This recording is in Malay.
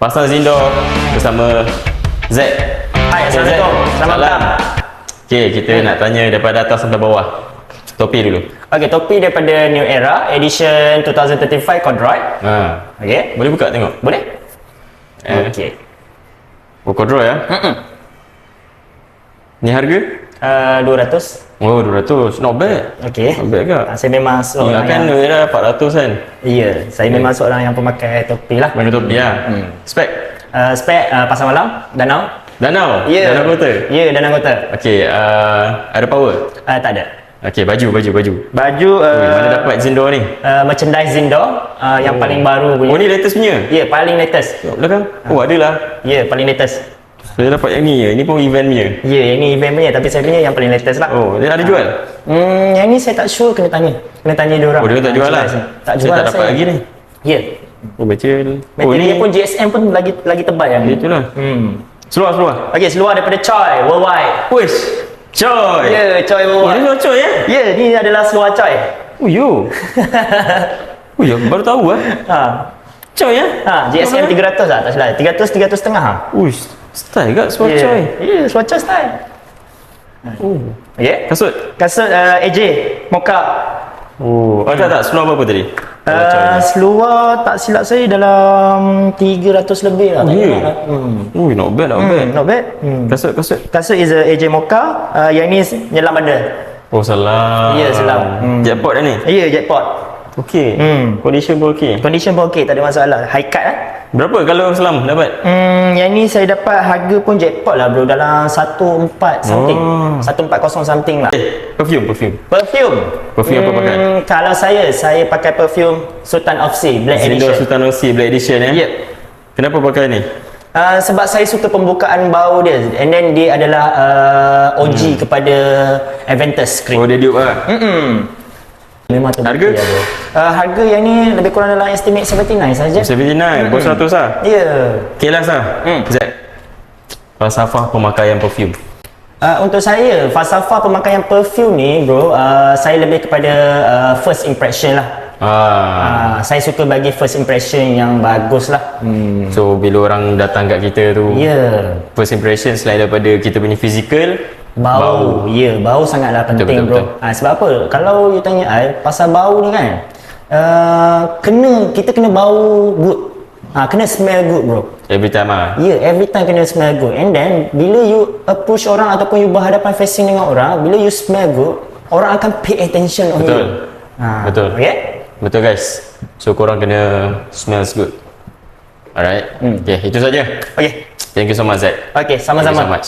Pasang Zindo bersama Z. Hai, Assalamualaikum. Selamat datang. Okey, kita nak tanya daripada atas sampai bawah. Topi dulu. Okey, topi daripada New Era edition 2035 Corduroy. Ha. Okey. Boleh buka tengok. Boleh? Eh. Okey. Oh, kodro ya. Mm-mm. Ni harga? Uh, 200. Oh, 200. Not bad. Okey. Not bad ke? Ah, Saya memang seorang Ingatkan yang, New Era 400 kan? Ya, saya memang seorang yang pemakai topi lah. Pakai topi lah. Hmm. Spek? Uh, spek uh, pasar malam, danau. Danau? Ya. Danau kota? Ya, danau kota. Okey, uh, ada power? Uh, tak ada. Okey, baju, baju, baju. Baju uh, Ui, mana dapat Zindo ni? uh, merchandise Zindo uh, yang Oh. paling baru punya. Oh, ni latest punya? Ya, paling latest. Belakang. Oh, ada lah. Ya, paling latest. Saya dapat yang ni je. Ni pun event punya. Ya, yang ni event punya tapi saya punya yang paling latest lah. Oh, dia ada jual? Hmm, yang ni saya tak sure kena tanya. Kena tanya dia orang. Oh, dia tak jual lah. Tak Saya jual tak dapat saya. lagi ni. Ya. Oh, baca. Oh, ni. pun GSM pun lagi lagi tebal yang ni. Itulah. Hmm. Seluar, seluar. Okey, seluar daripada Choi Worldwide. Wish. Coy. Ya, Choi Oh, ni Worldwide. seluar coy ya? Ya, ni adalah seluar Choi. Oh, yo. Oh, ya. Baru tahu eh. ha. Coy ya? Ha, GSM 300 lah, tak salah. 300 300 setengah ha. Uish. Style kat seluar Ya. coy. Ya, seluar Choi style. Oh. Okey. Kasut? Kasut uh, AJ Mocha. Oh. Oh, tak, tak. Seluar berapa tadi? Uh, seluar tak silap saya dalam 300 lebih lah. Oh, ingat lah. Hmm. Ui, not bad, not bad. Hmm, not bad. Hmm. Kasut, kasut. Kasut is a AJ Mocha. Uh, yang ni nyelam ada. Oh, salah. Ya, selam. Hmm. Jackpot dah ni? Ya, yeah, jackpot. Okey. Hmm. Condition pun okey. Condition pun okey, tak ada masalah. High cut lah. Berapa kalau selam dapat? Hmm, yang ni saya dapat harga pun jackpot lah bro. Dalam 14 something. Oh. 1440 something lah. Eh, perfume, perfume. Perfume. Perfume apa pakai? Hmm, Kalau saya, saya pakai perfume Sultan of Sea Black Zindo Edition. Sultan Osi Black Edition eh? Yep. Kenapa pakai ni? Uh, sebab saya suka pembukaan bau dia and then dia adalah uh, OG hmm. kepada Aventus script. Oh, dia dupe lah. Mm-mm. Memang tu Harga? lah, bro. Uh, harga yang ni lebih kurang dalam estimate 79 saja. 79, bos 100 lah. Ya. Okay lah sah. Hmm. Z. Falsafah pemakaian perfume. Uh, untuk saya, falsafah pemakaian perfume ni bro, uh, saya lebih kepada uh, first impression lah. Ah. Uh, saya suka bagi first impression yang bagus lah. Hmm. So, bila orang datang kat kita tu, Ya. Yeah. first impression selain daripada kita punya physical, Bau. Ya, yeah, bau sangatlah penting betul, bro. Ha, sebab apa? Kalau you tanya I pasal bau ni kan, uh, kena kita kena bau good. Ha, kena smell good bro. every time ah. Ya, yeah, every time kena smell good. And then bila you approach orang ataupun you berhadapan facing dengan orang, bila you smell good, orang akan pay attention on Betul. you. Ha, Betul. Okay? Betul guys. So, korang kena smells good. Alright. Hmm. Okay, itu saja. Okay. Thank you so much, Z. Okay, Thank you sama-sama. so much.